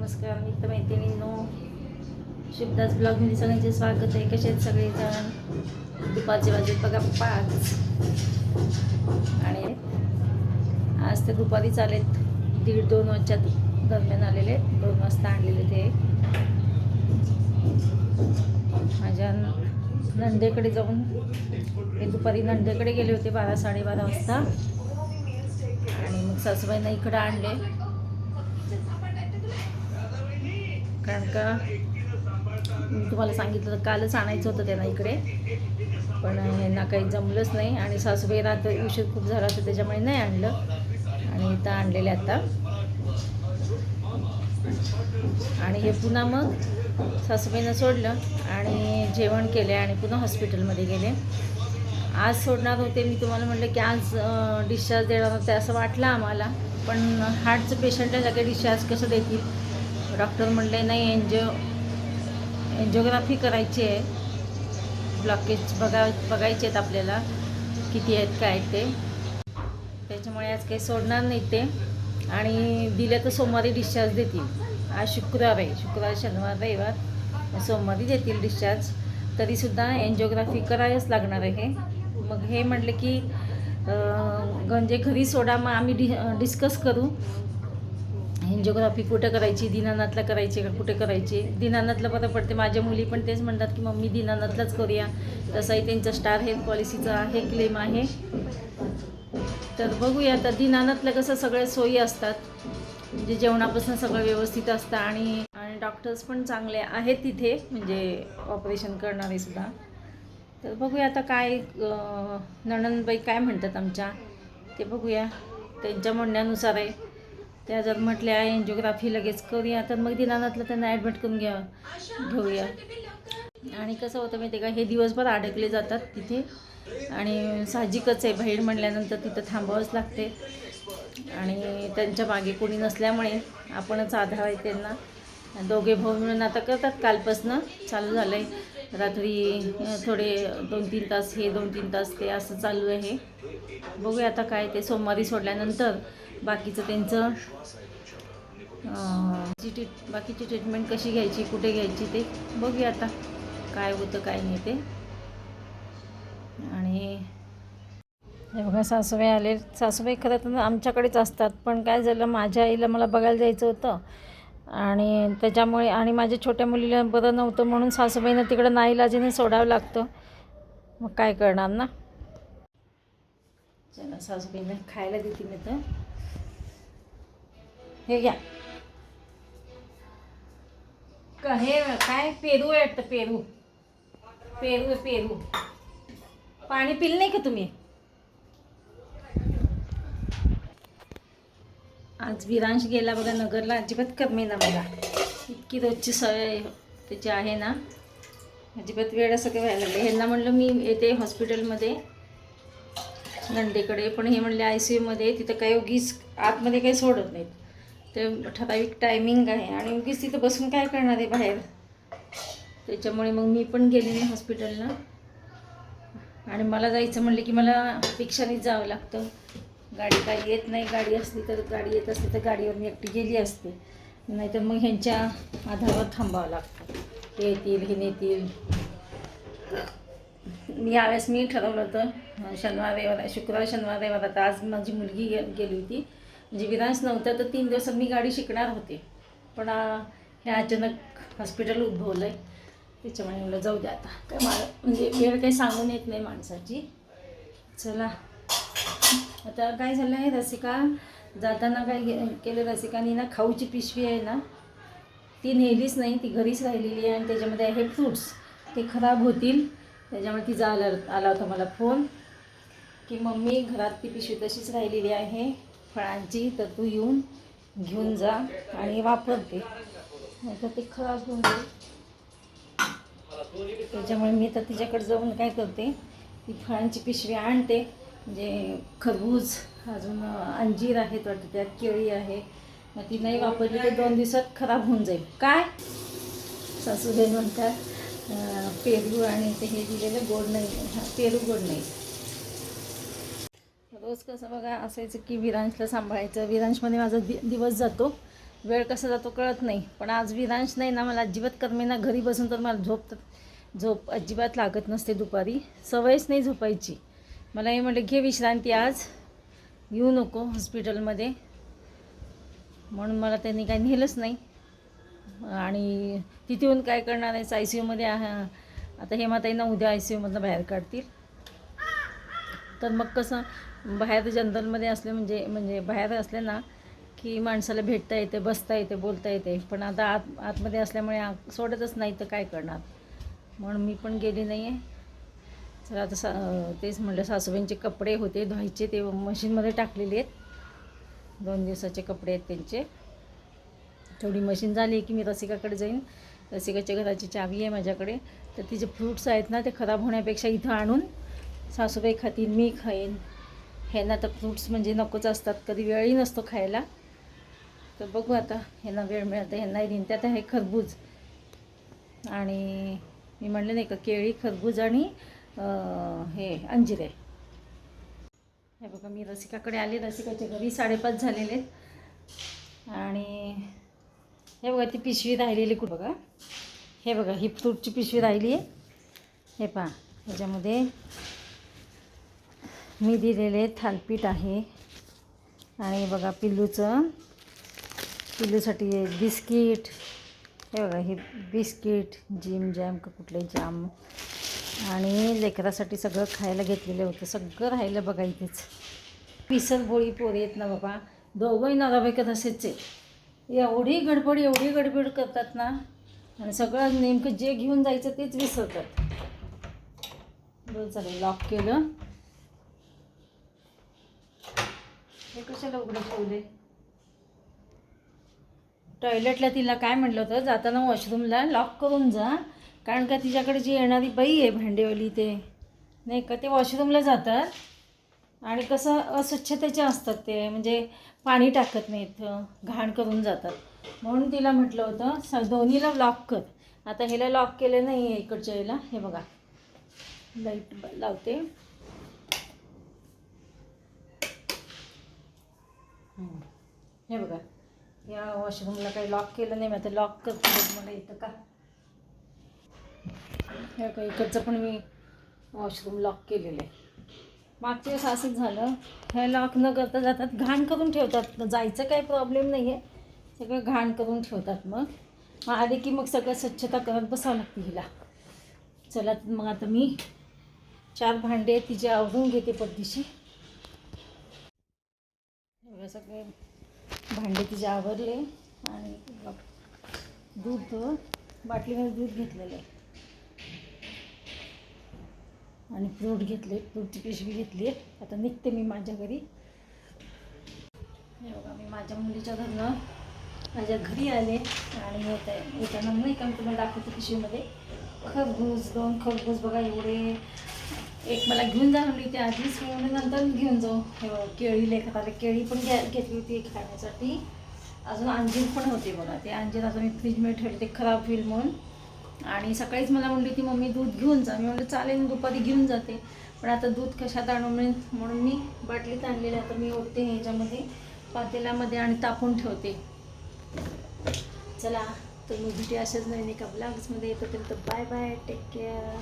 नमस्कार मित्र मैत्रिणींनो शिवदास ब्लॉगमध्ये सगळ्यांचे स्वागत आहे. कसे आहेत सगळेजण? दुपारचे वाजले बघा पाच. आणि आज ते दुपारी चालेत दीड दोन वाजच्या दरम्यान आलेले दोन वाजता आणलेले ते. माझ्या नंदेकडे जाऊन हे दुपारी नंदेकडे गेले होते बारा साडेबारा वाजता. आणि मग सासूबाईंना इकडं आणले. कारण का मी तुम्हाला सांगितलं तर कालच आणायचं होतं त्यांना इकडे. पण यांना काही जमलंच नाही आणि सासूबाई रात्र उशीर खूप झाला तर त्याच्यामुळे नाही आणलं. आणि इथं आणलेले आता. आणि हे पुन्हा मग सासूबाईनं सोडलं आणि जेवण केले आणि पुन्हा हॉस्पिटलमध्ये गेले. आज सोडणार होते मी तुम्हाला म्हटलं की आज डिस्चार्ज देणार होते असं वाटलं आम्हाला. पण हार्टचं पेशंटला लगेच डिस्चार्ज कसं देतील? डॉक्टर म्हणले नाही एन्जिओ एन्जिओग्राफी करायची आहे. ब्लॉकेज बघा बघायचे आहेत आपल्याला किती आहेत काय आहेत ते. त्याच्यामुळे आज काही सोडणार नाही ते. आणि दिलं तर सोमवारी डिस्चार्ज देतील. आज शुक्रवार आहे. शुक्रवार शनिवार रविवार सोमवारी देतील डिस्चार्ज तरीसुद्धा एन्जिओग्राफी करायच लागणार आहे मग हे म्हटलं की गंजे घरी सोडा मग आम्ही डि डिस्कस करू. एन्जिओग्राफी कुठं करायची दिनानाथला करायची का कुठे करायची? दिनानाथला बरं पडते. माझ्या मुली पण तेच म्हणतात की मम्मी दिनानाथलाच करूया. तसाही त्यांचा स्टार हेल्थ पॉलिसीचा आहे क्लेम आहे. तर बघूया आता दिनानाथला कसं सगळ्या सोयी असतात. म्हणजे जेवणापासून सगळं व्यवस्थित असतं आणि आणि डॉक्टर्स पण चांगले आहेत तिथे. म्हणजे ऑपरेशन करणारे सुद्धा. तर बघूया आता काय अं, नणंदबाई काय म्हणतात आमच्या. ते बघूया. त्यांच्या म्हणण्यानुसार आहे. त्या जर म्हटल्या एन्जिओग्राफी लगेच करूया. तर मग दिनानाथला त्यांना ॲडमिट करून घ्या घेऊया. आणि कसं होतं माहिती आहे का हे दिवसभर अडकले जातात तिथे. आणि साहजिकच आहे बाहेर म्हणल्यानंतर तिथं थांबावंच लागते. आणि त्यांच्या मागे कोणी नसल्यामुळे आपणच आधार आहे त्यांना. दोघे भाऊ मिळून आता करतात कालपासनं चालू झालं आहे रात्री थोडे दोन तीन तास हे दोन तीन तास ते असं चालू आहे. बघूया आता काय ते सोमवारी सोडल्यानंतर बाकीचं त्यांचं जी ट्रीट बाकीची ट्रीटमेंट कशी घ्यायची कुठे घ्यायची ते बघूया आता काय होतं काय नाही ते. आणि हे बघा सासूबाई आले. सासूबाई खरं तर आमच्याकडेच असतात पण काय झालं माझ्या आईला मला बघायला जायचं होतं. आणि त्याच्यामुळे आणि माझ्या छोट्या मुलीला बरं नव्हतं म्हणून सासूबाईनं तिकडं नाईलाजीने सोडावं लागतं. मग काय करणार ना? चला सासूबाईनं खायला देते मी तर. हे घ्या. हे काय? पेरू आहे वाटतं पेरू. पेरू पेरू. पाणी पिलं नाही का तुम्ही? आज विरांश गेला बघा नगरला अजिबात कमी ना मला इतकी रोजची सवय त्याची आहे ना. अजिबात वेळ असं काही व्हायला लागले ह्यांना म्हणलं मी येते हॉस्पिटलमध्ये नंदेकडे. पण हे म्हणले आय सी यूमध्ये तिथं काही उगीच आतमध्ये काही सोडत नाहीत. ते ठराविक टायमिंग आहे. आणि उगीच तिथं बसून काय करणार आहे बाहेर? त्याच्यामुळे मग मी पण गेले नाही हॉस्पिटलला. आणि मला जायचं म्हणलं की मला रिक्षानेच जावं लागतं. गाडी काही येत नाही गाडी असली तर गाडी येत असली तर गाडीवर मी एकटी गेली असते. नाहीतर मग ह्यांच्या आधारावर थांबावं लागतं. हे येतील हे नेतील. मी यावेळेस मी ठरवलं होतं शनिवार रविवार शुक्रवार शनिवार रविवार. आता आज माझी मुलगी गे गेली होती. म्हणजे विरांश नव्हतं तर तीन दिवसात मी गाडी शिकणार होते. पण हे अचानक हॉस्पिटल उद्भवलं आहे त्याच्यामुळे मला जाऊ द्या आता. काय मला म्हणजे वेळ काही सांगून येत नाही माणसाची. चला. आता काय झालं आहे रसिका? जाताना काय गे- केलं रसिकानी ना खाऊची पिशवी आहे ना ती नेलीच नाही ती घरीच राहिलेली आहे आणि त्याच्यामध्ये आहे फ्रूट्स. ते खराब होतील. त्याच्यामुळे तिचा आला आला होता मला फोन की मम्मी घरात ती पिशवी तशीच राहिलेली आहे फळांची तर तू येऊन घेऊन जा आणि वापरते. नाही तर ते खराब होऊन जाईल. त्याच्यामुळे मी तर तिच्याकडे जाऊन काय करते ती फळांची पिशवी आणते. म्हणजे खरबूज अजून अंजीर आहेत वाटतं त्यात केळी आहे. मग ती नाही वापरली तर दोन दिवसात खराब होऊन जाईल. काय? सासूबाई म्हणतात पेरू आणि ते हे दिलेलं गोड नाही. हा पेरू गोड नाही. रोज कसं बघा असायचं की विरांशला सांभाळायचं. विरांशमध्ये माझा दि दिवस जातो. वेळ कसा जातो कळत नाही. पण आज विरांश नाही ना मला अजिबात करमेना घरी बसून तर मला झोप झोप अजिबात लागत नसते दुपारी. सवयच नाही झोपायची. मला हे म्हटलं घे विश्रांती आज. येऊ नको हॉस्पिटलमध्ये. म्हणून मला त्यांनी काही नेलंच नाही. आणि तिथे येऊन काय करणार आहे आय सी यूमध्ये आता हेमाताईंना उद्या आय सी यूमधनं बाहेर काढतील. तर मग कसं बाहेर जनरलमध्ये असले म्हणजे म्हणजे बाहेर असले ना की माणसाला भेटता येते बसता येते बोलता येते. पण आता आत आतमध्ये असल्यामुळे सोडतच नाही तर काय करणार? म्हणून मी पण गेली नाही आहे तर आता सा तेच म्हटलं सासूबाईंचे कपडे होते धुवायचे ते मशीनमध्ये टाकलेले आहेत. दोन दिवसाचे कपडे आहेत त्यांचे. थोडी मशीन झाली की मी रसिकाकडे जाईन. रसिकाच्या घराची चावी आहे माझ्याकडे. तर तिचे फ्रूट्स आहेत ना ते खराब होण्यापेक्षा इथं आणून सासूबाई खातील मी खाईन. ह्यांना तर फ्रूट्स म्हणजे नकोच असतात कधी वेळही नसतो खायला. तर बघू आता ह्यांना वेळ मिळतं ह्यांनाही देईन. त्यात आहे खरबूज. आणि मी म्हणले नाही का केळी खरबूज आणि हे अंजिरे. हे बघा मी रसिकाकडे आले. रसिकाच्या घरी साडेपाच झालेले आहेत. आणि हे बघा ती पिशवी राहिलेली कुठं बघा? हे बघा ही फ्रूटची पिशवी राहिली आहे. हे पहा ह्याच्यामध्ये मी दिलेले थालपीठ आहे. आणि बघा पिल्लूचं. पिल्लूसाठी बिस्किट. हे बघा हे बिस्किट जिम जॅम का कुठले जाम आणि लेकरासाठी सगळं खायला घेतलेलं होतं. सगळं राहिलं बघा इथेच. पिसल बोळी पोरी येत ना बाबा. दोघंही नराबाईकत असेच आहे एवढी गडबड एवढी गडबड करतात ना. आणि सगळं नेमकं जे घेऊन जायचं तेच विसरतात. बरं चालेल लॉक केलं. हे कशाला उघडं ठेवले टॉयलेटला तिला काय म्हटलं होतं? जाताना वॉशरूमला लॉक करून जा. कारण का तिच्याकडे जी येणारी बाई आहे भांडेवाली ते नाही का ते वॉशरूमला जातात. आणि कसं अस्वच्छतेचे असतात ते म्हणजे पाणी टाकत नाहीत घाण करून जातात. म्हणून तिला म्हटलं होतं स दोन्हीला लॉक कर. आता ह्याला लॉक केलं नाही आहे इकडच्या याला हे बघा. लाइट ब- लावते. हे बघा. या वॉशरूमला काही लॉक केलं नाही मी आता लॉक करते मला येतं का? हे का इकडचं पण मी वॉशरूम लॉक केलेलं आहे. मागच्या वेळेस असंच झालं. हे लॉक न करता जातात घाण करून ठेवतात. जायचं काही प्रॉब्लेम नाही आहे सगळं घाण करून ठेवतात मग. मग आले की मग सगळं स्वच्छता करत बसावं लागते हिला. चला मग आता मी चार भांडे तिचे आवरून घेते पद्धतीशी सगळे भांडे तिचे आवरले आणि दूध बाटलीमध्ये दूध घेतलेलं आहे. आणि फ्रूट घेतले फ्रूटची पिशवी घेतली. आहे आता निघते मी माझ्या घरी. हे बघा मी माझ्या मुलीच्या घरनं माझ्या घरी आले आणि येत आहे येताना नाही का मी तुम्हाला दाखवते पिशवीमध्ये. खरबूज दोन खरबूज बघा एवढे. एक मला घेऊन जा म्हणली होती आधीच म्हणून नंतर घेऊन जाऊ. केळी बघा, केळी केळी पण घ्या घेतली होती खाण्यासाठी. अजून अंजीर पण होते बघा. ते अंजीर आता मी फ्रीजमध्ये ठेवले ते खराब होईल म्हणून. आणि सकाळीच मला म्हणली होती मम्मी दूध घेऊन जा. मी म्हणलं चालेल दुपारी घेऊन जाते. पण आता दूध कशात आणू मी? म्हणून मी बाटलीत आणलेलं आता मी ओतते ह्याच्यामध्ये पातेल्यामध्ये आणि तापून ठेवते. चला तर मी भेटी अशाच नाही का ब्लॉग्समध्ये येतो तर बाय बाय टेक केअर